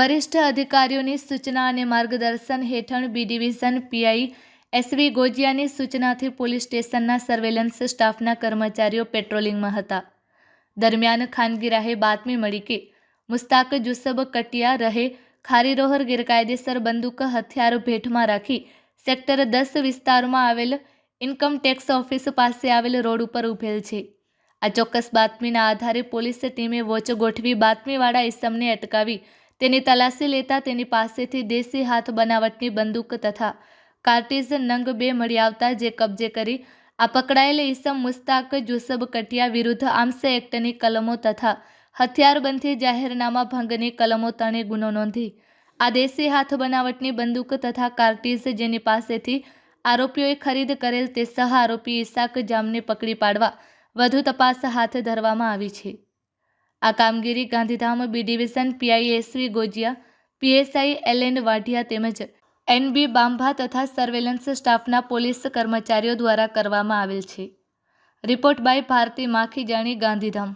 વરિષ્ઠ અધિકારીઓની સૂચના અને માર્ગદર્શન હેઠળ બી ડિવિઝન પીઆઈ એસવી ગોજિયાની સૂચનાથી પોલીસ સ્ટેશનના સર્વેલન્સ સ્ટાફના કર્મચારીઓ પેટ્રોલિંગમાં હતા. દરમિયાન ખાનગી રાહે બાતમી મળી કે, મુસ્તાક જુસબ કટિયા રહે ખારીરોહર ગેરકાયદેસર બંદૂક હથિયાર ભેટમાં રાખી સેક્ટર દસ વિસ્તારમાં આવેલ ઇન્કમ ટેક્સ ઓફિસ પાસે આવેલ રોડ ઉપર ઊભેલ છે. આ ચોક્કસ બાતમીના આધારે પોલીસ ટીમે વોચ ગોઠવી બાતમીવાળા ઇસમને અટકાવી તેની તલાશી લેતા તેની પાસેથી દેશી હાથ બનાવટની બંદૂક તથા કાર્ટીઝ નંગ બે મળી આવતા જે કબજે કરી આ પકડાયેલ ઈસમ મુસ્તાક જુસબ કટિયા વિરુદ્ધ આર્મ્સ એક્ટની કલમો તથા હથિયારબંધી જાહેરનામા ભંગની કલમો તણે ગુનો નોંધી. આ દેશી હાથ બનાવટની બંદૂક તથા કાર્ટીઝ જેની પાસેથી આરોપીઓએ ખરીદ કરેલ તે સહ આરોપી ઈસાક જામને પકડી પાડવા વધુ તપાસ હાથ ધરવામાં આવી છે. આ કામગીરી Gandhidham B division PI S V Gojiya PSI L N Vadhiya તેમજ એનબી બાંભા તથા સર્વેલન્સ સ્ટાફના પોલીસ કર્મચારીઓ દ્વારા કરવામાં આવેલ છે. Report by Bharati Makhijani Gandhidham.